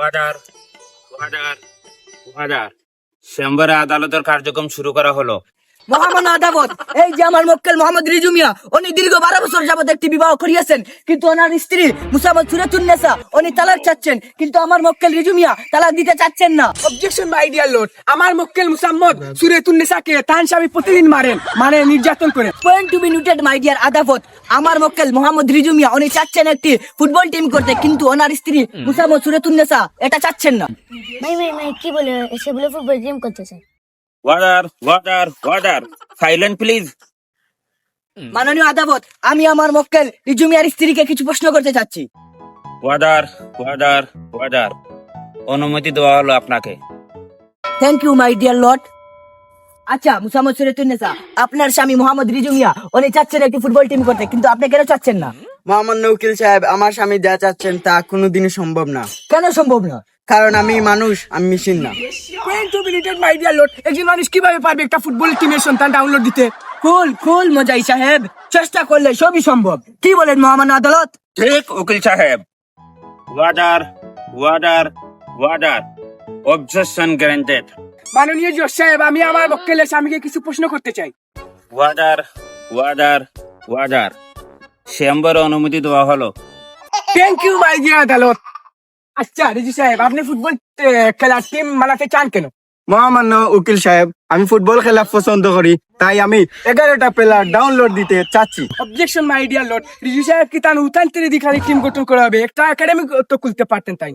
Order order order চেম্বারে আদালতের কার্যক্রম শুরু করা হলো। মহামান্য আদালত। এই যে আমার মক্কেল মোহাম্মদ রিজু মিয়া উনি দীর্ঘ বারো বছর যাবত একটি বিবাহ করিয়েছেন। কিন্তু ওনার স্ত্রী সুরাতুন্নেসা উনি তালাক চাচ্ছেন। কিন্তু আমার মক্কেল রিজু মিয়া তালাক দিতে চাচ্ছেন না। অবজেকশন মাই ডিয়ার লর্ড আমার মক্কেল মুসাম্মদ সুরেতুন্নেসাকে স্বামী প্রতিদিন মারেন মানে নির্যাতন করে point to be noted my dear আদালত আমার মক্কেল মোহাম্মদ রিজু মিয়া উনি চাচ্ছেন একটি ফুটবল টিম করতে কিন্তু ওনার স্ত্রী মুসামদ সুরাতুন্নেসা এটা চাচ্ছেন না। ভাই ভাই ভাই কি বলে? সে বলে ফুটবল গেম করতেছে order order order silent please মাননীয় আদালত আমি আমার মক্কেল রিজু মিয়ার স্ত্রীকে কিছু প্রশ্ন করতে চাচ্ছি। ওয়ার্ডার ওয়ার্ডার ওয়ার্ডার অনুমতি দেওয়া হলো আপনাকে। Thank you my dear lord আচ্ছা মুসামদ সুরেতুন্নেসা আপনার স্বামী মোহাম্মদ রিজুমিয়া উনি চাচ্ছেন একটি ফুটবল টিম করতে কিন্তু আপনি কেন চাচ্ছেন না? মোহাম্মদ উকিল সাহেব আমার স্বামী যা চাচ্ছেন তা কোনোদিনই সম্ভব না। কেন সম্ভব না? কারণ আমি মানুষ আমি মেশিন না। To be my dear lord একজন মানুষ কীভাবে পারবে একটা ফুটবল টিমের সন্তান ডাউনলোড দিতে? কুল কুল মজাই সাহেব চেষ্টা করলে সবই সম্ভব। কি বলেন মহামান্য আদালত? ঠিক উকিল সাহেব। Order order order objection guaranteed মাননীয় জজ সাহেব আমি আমার মক্কেলের স্বামীকে কিছু প্রশ্ন করতে চাই। ওয়ার্ডার ওয়ার্ডার ওয়ার্ডার চেম্বারে অনুমতি দেওয়া হলো। থ্যাংক ইউ মাই ডিয়ার আদালত আচ্ছা রিজু সাহেব আপনি ফুটবল খেলার টিম বানাতে চান কেন? মহামান্য উকিল সাহেব আমি ফুটবল খেলা পছন্দ করি তাই আমি এগারোটা প্লেয়ার ডাউনলোড দিতে চাচ্ছি। Objection my dear lord Riju সাহেব কি তার উতান্তরে দিখারি টিম গঠন করা হবে? একটা একাডেমি তো খুলতে পারতেন তাই।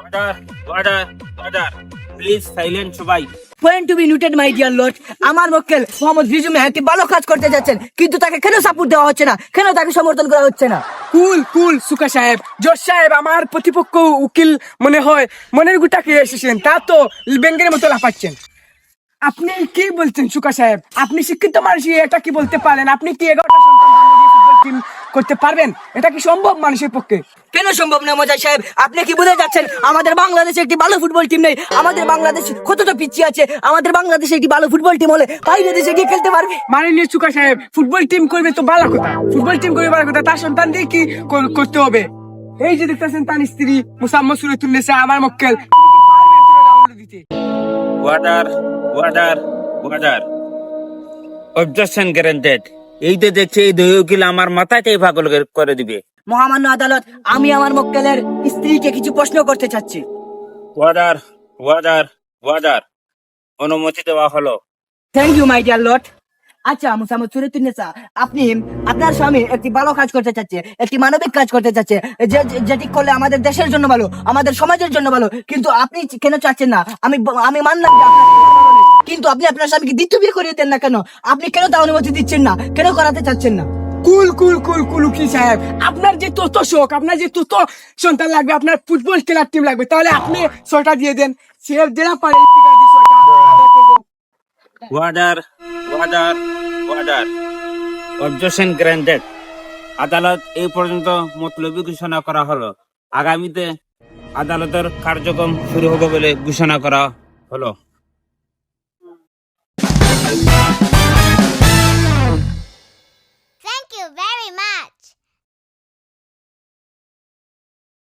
Order order order please silent সবাই point to be noted my dear lord আমার মক্কেল মোহাম্মদ রিজু একটি ভালো কাজ করতে যাচ্ছেন কিন্তু তাকে কেন সাপোর্ট দেওয়া হচ্ছে না? কেন তাকে সমর্থন করা হচ্ছে না? কুল কুল সুকা সাহেব জজ সাহেব আমার প্রতিপক্ষ উকিল মনে হয় মনের গুটাকে এসেছেন তা তো ব্যাংকের মতো লাফাচ্ছেন। আপনি কি বলছেন সুকা সাহেব? আপনি শিক্ষিত মানুষ এটা কি বলতে পারেন? আপনি কি এগারোটা টিম করতে পারবেন? এটা কি সম্ভব মানুষের পক্ষে? কেন সম্ভব না মজাই সাহেব? আপনি কি বলে যাচ্ছেন? আমাদের বাংলাদেশে একটি ভালো ফুটবল টিম নেই। আমাদের বাংলাদেশ কতটা পিছিয়ে আছে? আমাদের বাংলাদেশে একটি ভালো ফুটবল টিম হলে বাইরে দেশে গিয়ে খেলতে পারবে? মাননীয় সুকা সাহেব ফুটবল টিম করবে তো ভালো কথা। ফুটবল টিম করবে ভালো কথা তার সন্তান দিয়ে কি করতে হবে? এই যে দেখতেছেন তার স্ত্রী মুসাম্মদ সুরতুন্নেসা আমার মক্কেল। দিতে order order order objection guaranteed এই তো দেখছি এই দুই উকিল আমার মাথাটাই পাগল করে দিবে। মহামান্য আদালত আমি আমার মক্কেলের স্ত্রীকে কিছু প্রশ্ন করতে চাচ্ছি। ওয়ার্ডার ওয়ার্ডার ওয়ার্ডার অনুমতি দেওয়া হলো। Thank you my dear lord আচ্ছা মুসামদ সুরতুন্নেসা আপনি আপনার স্বামী একটি ভালো কাজ করতে চাচ্ছে একটি মানবিক কাজ করতে চাচ্ছে যেটি করলে আমাদের দেশের জন্য ভালো আমাদের সমাজের জন্য ভালো কিন্তু আপনি কেন চাচ্ছেন না? আমি আমি মানলাম কিন্তু আপনি আপনার স্বামীকে দ্বিতীয় বিয়ে করিয়ে দেন না কেন? আপনি কেন তা অনুমতি দিচ্ছেন না? কেন করাতে চাচ্ছেন না? কুল কুল কুল কুল উকিল সাহেব আপনার যে তত শোক আপনার যে তত সন্তান লাগবে আপনার ফুটবল খেলার টিম লাগবে তাহলে আপনি ছয়টা দিয়ে দেন। সে যেটা পারে order order order objection guaranteed আদালত এই পর্যন্ত মতলবী ঘোষণা করা হলো। আগামীতে আদালতের কার্যক্রম শুরু হবে বলে ঘোষণা করা হলো।